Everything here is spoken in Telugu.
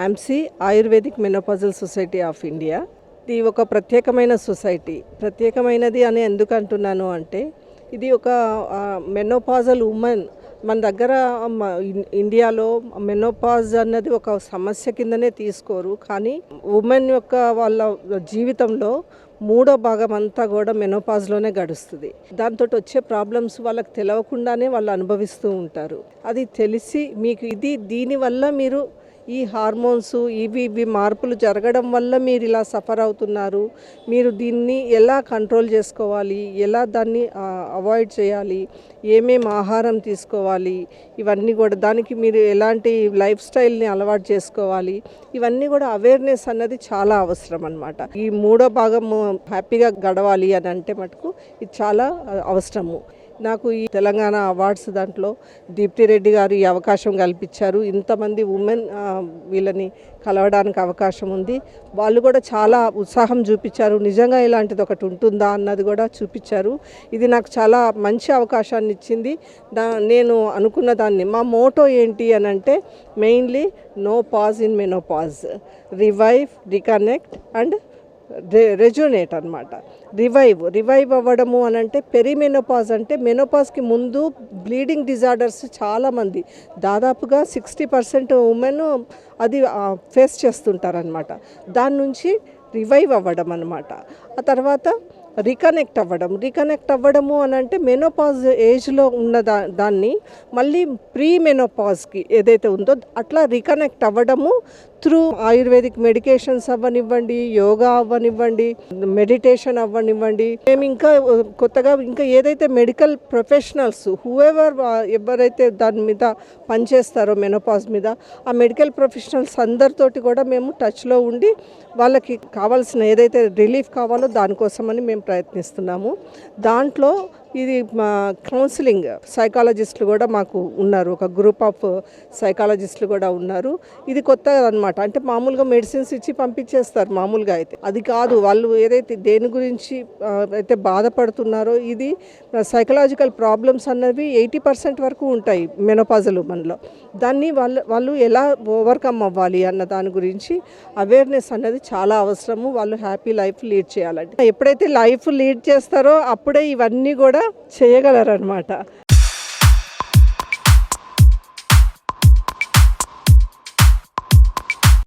AMSI ayurvedic menopausal society of India ఇది ఒక ప్రత్యేకమైన సొసైటీ. ప్రత్యేకమైనది అని ఎందుకు అంటున్నాను అంటే ఇది ఒక మెనోపాజల్ ఉమెన్ మన దగ్గర ఇండియాలో మెనోపాజ్ అన్నది ఒక సమస్య కిందనే తీసుకోరు. కానీ ఉమెన్ యొక్క వాళ్ళ జీవితంలో మూడో భాగం అంతా కూడా మెనోపాజ్లోనే గడుస్తుంది. దాంతో వచ్చే ప్రాబ్లమ్స్ వాళ్ళకి తెలవకుండానే వాళ్ళు అనుభవిస్తూ ఉంటారు. అది తెలిసి మీకు ఇది దీనివల్ల మీరు ఈ హార్మోన్స్ ఇవి ఇవి మార్పులు జరగడం వల్ల మీరు ఇలా సఫర్ అవుతున్నారు. మీరు దీన్ని ఎలా కంట్రోల్ చేసుకోవాలి? ఎలా దాన్ని అవాయిడ్ చేయాలి? ఏమేమి ఆహారం తీసుకోవాలి? ఇవన్నీ కూడా దానికి మీరు ఎలాంటి లైఫ్ స్టైల్ని అలవాటు చేసుకోవాలి? ఇవన్నీ కూడా అవేర్నెస్ అన్నది చాలా అవసరం అనమాట ఈ మూడో భాగం హ్యాపీగా గడవాలి అని అంటే మటుకు ఇది చాలా అవసరము. నాకు ఈ తెలంగాణ అవార్డ్స్ దాంట్లో దీప్తి రెడ్డి గారు ఈ అవకాశం కల్పించారు. ఇంతమంది ఉమెన్ వీళ్ళని కలవడానికి అవకాశం ఉంది. వాళ్ళు కూడా చాలా ఉత్సాహం చూపించారు. నిజంగా ఇలాంటిది ఒకటి ఉంటుందా అన్నది కూడా చూపించారు. ఇది నాకు చాలా మంచి అవకాశాన్ని ఇచ్చింది. దా నేను అనుకున్న దాన్ని. మా మోటో ఏంటి అని అంటే mainly no pause in menopause revive reconnect and rejuvenate అనమాట రివైవ్ రివైవ్ అవ్వడము అని అంటే పెరిమెనోపాజ్ అంటే మెనోపాజ్కి ముందు బ్లీడింగ్ డిజార్డర్స్ చాలామంది దాదాపుగా సిక్స్టీ పర్సెంట్ ఉమెన్ అది ఫేస్ చేస్తుంటారనమాట దాని నుంచి రివైవ్ అవ్వడం అనమాట ఆ తర్వాత రికనెక్ట్ అవ్వడం. రికనెక్ట్ అవ్వడము అని అంటే మెనోపాజ్ ఏజ్లో ఉన్న దా దాన్ని మళ్ళీ ప్రీ మెనోపాజ్కి ఏదైతే ఉందో అట్లా రికనెక్ట్ అవ్వడము త్రూ ఆయుర్వేదిక్ మెడికేషన్స్ అవ్వనివ్వండి యోగా అవ్వనివ్వండి మెడిటేషన్ అవ్వనివ్వండి. మేము ఇంకా కొత్తగా ఇంకా ఏదైతే మెడికల్ ప్రొఫెషనల్స్ హూఎవర్ ఎవరైతే దాని మీద పనిచేస్తారో మెనోపాజ్ మీద ఆ మెడికల్ ప్రొఫెషనల్స్ అందరితోటి కూడా మేము టచ్లో ఉండి వాళ్ళకి కావాల్సిన ఏదైతే రిలీఫ్ కావాలో దానికోసమని మేము ప్రయత్నిస్తున్నాము. దాంట్లో ఇది మా కౌన్సిలింగ్ సైకాలజిస్టులు కూడా మాకు ఉన్నారు. ఒక గ్రూప్ ఆఫ్ సైకాలజిస్టులు కూడా ఉన్నారు. ఇది కొత్త అనమాట అంటే మామూలుగా మెడిసిన్స్ ఇచ్చి పంపించేస్తారు మామూలుగా అయితే. అది కాదు వాళ్ళు ఏదైతే దేని గురించి అయితే బాధపడుతున్నారో ఇది సైకలాజికల్ ప్రాబ్లమ్స్ అన్నవి ఎయిటీ పర్సెంట్ వరకు ఉంటాయి మెనోపాజల్ మనలో దాన్ని వాళ్ళు వాళ్ళు ఎలా ఓవర్కమ్ అవ్వాలి అన్న దాని గురించి అవేర్నెస్ అన్నది చాలా అవసరము. వాళ్ళు హ్యాపీ లైఫ్ లీడ్ చేయాలంటే. ఎప్పుడైతే లైఫ్ లీడ్ చేస్తారో అప్పుడే ఇవన్నీ కూడా చేయగలరనమాట